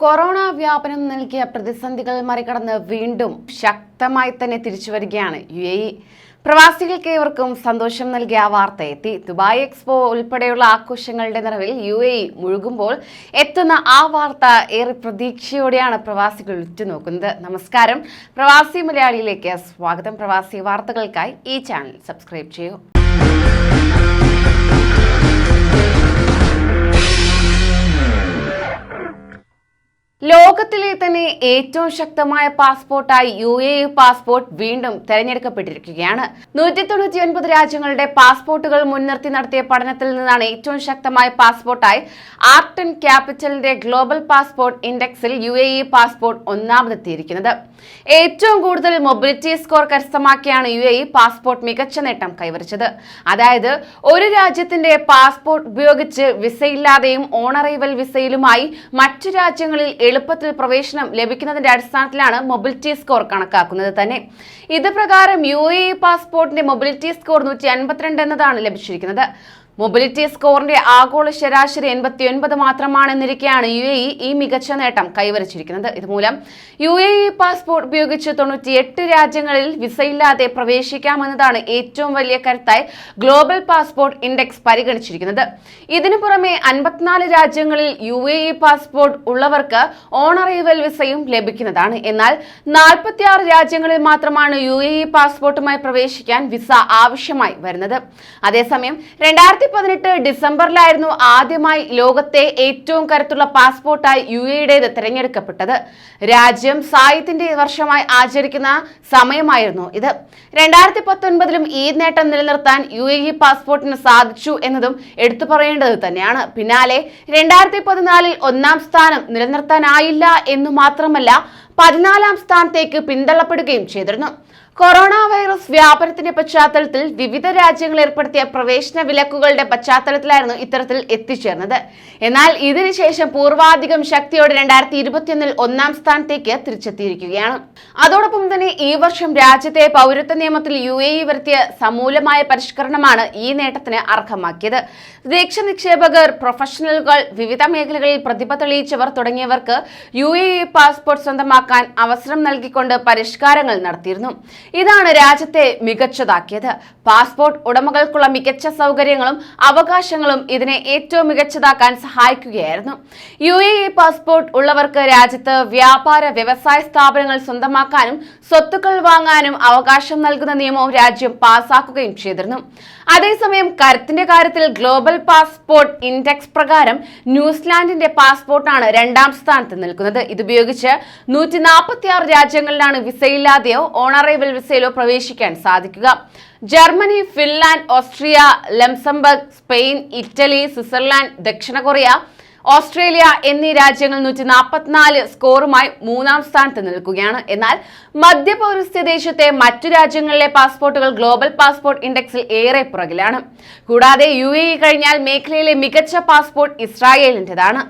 Corona വ്യാപനം നൽകിയ പ്രതിസന്ധികൾ മറികടന്ന് വീണ്ടും ശക്തമായി തന്നെ തിരിച്ചു വരികയാണ് യു എ ഇ. പ്രവാസികൾക്ക് ഏവർക്കും സന്തോഷം നൽകിയ വാർത്ത എത്തി. ദുബായ് എക്സ്പോ ഉൾപ്പെടെയുള്ള ആഘോഷങ്ങളുടെ നിറവിൽ യു എ ഇ മുഴുകുമ്പോൾ എത്തുന്ന ആ വാർത്ത ഏറെ പ്രതീക്ഷയോടെയാണ് പ്രവാസികൾ ഉറ്റുനോക്കുന്നത്. നമസ്കാരം. പ്രവാസി മലയാളിയിലേക്ക് സ്വാഗതം. പ്രവാസി വാർത്തകൾക്കായി ഈ ചാനൽ സബ്സ്ക്രൈബ് ചെയ്യൂ. ലോകത്തിലെ തന്നെ ഏറ്റവും ശക്തമായ പാസ്പോർട്ടായി യു എ പാസ്പോർട്ട് വീണ്ടും തെരഞ്ഞെടുക്കപ്പെട്ടിരിക്കുകയാണ്. നൂറ്റി തൊണ്ണൂറ്റി ഒൻപത് രാജ്യങ്ങളുടെ പാസ്പോർട്ടുകൾ മുൻനിർത്തി നടത്തിയ പഠനത്തിൽ നിന്നാണ് ഏറ്റവും ശക്തമായ പാസ്പോർട്ടായി ആർട്ട് ആൻഡ് ക്യാപിറ്റലിന്റെ ഗ്ലോബൽ പാസ്പോർട്ട് ഇൻഡെക്സിൽ യു എ പാസ്പോർട്ട് ഒന്നാമതെത്തിയിരിക്കുന്നത്. ഏറ്റവും കൂടുതൽ മൊബിലിറ്റി സ്കോർ കരസ്ഥമാക്കിയാണ് യു എ പാസ്പോർട്ട് മികച്ച നേട്ടം കൈവരിച്ചത്. അതായത് ഒരു രാജ്യത്തിന്റെ പാസ്പോർട്ട് ഉപയോഗിച്ച് വിസയില്ലാതെയും ഓണറൈവൽ വിസയിലുമായി മറ്റു രാജ്യങ്ങളിൽ എളുപ്പത്തിൽ പ്രവേശനം ലഭിക്കുന്നതിന്റെ അടിസ്ഥാനത്തിലാണ് മൊബിലിറ്റി സ്കോർ കണക്കാക്കുന്നത് തന്നെ. ഇത് പ്രകാരം യു എ പാസ്പോർട്ടിന്റെ മൊബിലിറ്റി സ്കോർ നൂറ്റി അൻപത്തിരണ്ട് എന്നതാണ് ലഭിച്ചിരിക്കുന്നത്. മൊബിലിറ്റി സ്കോറിന്റെ ആഗോള ശരാശരി എൺപത്തിയൊൻപത് മാത്രമാണെന്നിരിക്കെയാണ് യു എ ഇ ഈ മികച്ച നേട്ടം കൈവരിച്ചിരിക്കുന്നത്. ഇതുമൂലം യു എ ഇ പാസ്പോർട്ട് ഉപയോഗിച്ച് തൊണ്ണൂറ്റിയെട്ട് രാജ്യങ്ങളിൽ വിസയില്ലാതെ പ്രവേശിക്കാമെന്നതാണ് ഏറ്റവും വലിയ കരുത്തായി ഗ്ലോബൽ പാസ്പോർട്ട് ഇൻഡെക്സ് പരിഗണിച്ചിരിക്കുന്നത്. ഇതിനു പുറമെ അൻപത്തിനാല് രാജ്യങ്ങളിൽ യു എ ഇ പാസ്പോർട്ട് ഉള്ളവർക്ക് ഓണറൈവൽ വിസയും ലഭിക്കുന്നതാണ്. എന്നാൽ നാൽപ്പത്തിയാറ് രാജ്യങ്ങളിൽ മാത്രമാണ് യു എ ഇ പാസ്പോർട്ടുമായി പ്രവേശിക്കാൻ വിസ ആവശ്യമായി വരുന്നത്. അതേസമയം രണ്ടായിരത്തി പതിനെട്ട് ഡിസംബറിലായിരുന്നു ആദ്യമായി ലോകത്തെ ഏറ്റവും കരുത്തുള്ള പാസ്പോർട്ടായി യു എയുടേത് തിരഞ്ഞെടുക്കപ്പെട്ടത്. രാജ്യം സാഹിത്യത്തിന്റെ വർഷമായി ആചരിക്കുന്ന സമയമായിരുന്നു ഇത്. രണ്ടായിരത്തി പത്തൊൻപതിലും ഈ നേട്ടം നിലനിർത്താൻ യു എ പാസ്പോർട്ടിന് സാധിച്ചു എന്നതും എടുത്തു പറയേണ്ടത് തന്നെയാണ്. പിന്നാലെ രണ്ടായിരത്തി പതിനാലിൽ ഒന്നാം സ്ഥാനം നിലനിർത്താനായില്ല എന്നു മാത്രമല്ല പതിനാലാം സ്ഥാനത്തേക്ക് പിന്തള്ളപ്പെടുകയും ചെയ്തിരുന്നു. കൊറോണ വൈറസ് വ്യാപനത്തിന്റെ പശ്ചാത്തലത്തിൽ വിവിധ രാജ്യങ്ങൾ ഏർപ്പെടുത്തിയ പ്രവേശന വിലക്കുകളുടെ പശ്ചാത്തലത്തിലായിരുന്നു ഇത്തരത്തിൽ എത്തിച്ചേർന്നത്. എന്നാൽ ഇതിനുശേഷം പൂർവാധികം ശക്തിയോടെ രണ്ടായിരത്തി ഇരുപത്തിയൊന്നിൽ ഒന്നാം സ്ഥാനത്തേക്ക് തിരിച്ചെത്തിയിരിക്കുകയാണ്. അതോടൊപ്പം തന്നെ ഈ വർഷം രാജ്യത്തെ പൗരത്വ നിയമത്തിൽ യു എ ഇ വരുത്തിയ സമൂലമായ പരിഷ്കരണമാണ് ഈ നേട്ടത്തിന് അർഹമാക്കിയത്. വിദേശ നിക്ഷേപകർ പ്രൊഫഷണലുകൾ വിവിധ മേഖലകളിൽ പ്രതിഭ തെളിയിച്ചവർ തുടങ്ങിയവർക്ക് യു എ ഇ പാസ്പോർട്ട് സ്വന്തമാക്കാൻ അവസരം നൽകിക്കൊണ്ട് പരിഷ്കാരങ്ങൾ നടത്തിയിരുന്നു. ഇതാണ് രാജ്യത്തെ മികച്ചതാക്കിയത്. പാസ്പോർട്ട് ഉടമകൾക്കുള്ള മികച്ച സൗകര്യങ്ങളും അവകാശങ്ങളും ഇതിനെ ഏറ്റവും മികച്ചതാക്കാൻ സഹായിക്കുകയായിരുന്നു. യു എ ഇ പാസ്പോർട്ട് ഉള്ളവർക്ക് രാജ്യത്ത് വ്യാപാര വ്യവസായ സ്ഥാപനങ്ങൾ സ്വന്തമാക്കാനും സ്വത്തുക്കൾ വാങ്ങാനും അവകാശം നൽകുന്ന നിയമവും രാജ്യം പാസാക്കുകയും ചെയ്തിരുന്നു. അതേസമയം കരുത്തിന്റെ കാര്യത്തിൽ ഗ്ലോബൽ പാസ്പോർട്ട് ഇൻഡെക്സ് പ്രകാരം ന്യൂസിലാൻഡിന്റെ പാസ്പോർട്ടാണ് രണ്ടാം സ്ഥാനത്ത് നിൽക്കുന്നത്. ഇതുപയോഗിച്ച് നൂറ്റി രാജ്യങ്ങളിലാണ് വിസയില്ലാതെയോ ഓണറേബിൾ വിസയിലോ പ്രവേശിക്കാൻ സാധിക്കുക. Germany Finland Austria Luxembourg Spain Italy Switzerland ദക്ഷിണ കൊറിയ ഓസ്ട്രേലിയ എന്നീ രാജ്യങ്ങൾ നൂറ്റി നാൽപ്പത്തിനാല് സ്കോറുമായി മൂന്നാം സ്ഥാനത്ത് നിൽക്കുകയാണ്. എന്നാൽ മധ്യപൗരസ്ത്യ ദേശത്തെ മറ്റു രാജ്യങ്ങളിലെ പാസ്പോർട്ടുകൾ ഗ്ലോബൽ പാസ്പോർട്ട് ഇൻഡെക്സിൽ ഏറെ പുറകിലാണ്. കൂടാതെ യു എ കഴിഞ്ഞാൽ മേഖലയിലെ മികച്ച പാസ്പോർട്ട് ഇസ്രായേലിന്റെതാണ്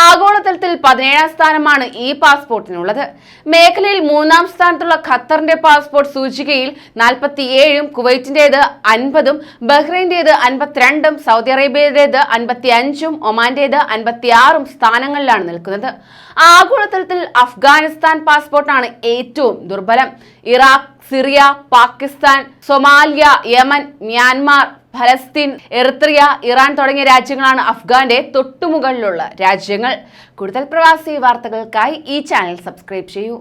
ആഗോളതലത്തിൽ പതിനേഴാം സ്ഥാനമാണ് ഈ പാസ്പോർട്ടിനുള്ളത്. മേഖലയിൽ മൂന്നാം സ്ഥാനത്തുള്ള ഖത്തറിന്റെ പാസ്പോർട്ട് സൂചികയിൽ നാൽപ്പത്തിയേഴും കുവൈറ്റിന്റേത് അൻപതും ബഹ്റൈന്റേത് അൻപത്തിരണ്ടും സൗദി അറേബ്യയുടേത് അൻപത്തി അഞ്ചും ഒമാന്റേത് അൻപത്തിയാറും സ്ഥാനങ്ങളിലാണ് നിൽക്കുന്നത്. ആഗോളതലത്തിൽ അഫ്ഗാനിസ്ഥാൻ പാസ്പോർട്ടാണ് ഏറ്റവും ദുർബലം. Iraq Syria Pakistan Somalia Yemen Myanmar ഫലസ്തീൻ എറിത്രിയ ഇറാൻ തുടങ്ങിയ രാജ്യങ്ങളാണ് അഫ്ഗാന്റെ തൊട്ടുമുകളിലുള്ള രാജ്യങ്ങൾ. കൂടുതൽ പ്രവാസി വാർത്തകൾക്കായി ഈ ചാനൽ സബ്സ്ക്രൈബ് ചെയ്യൂ.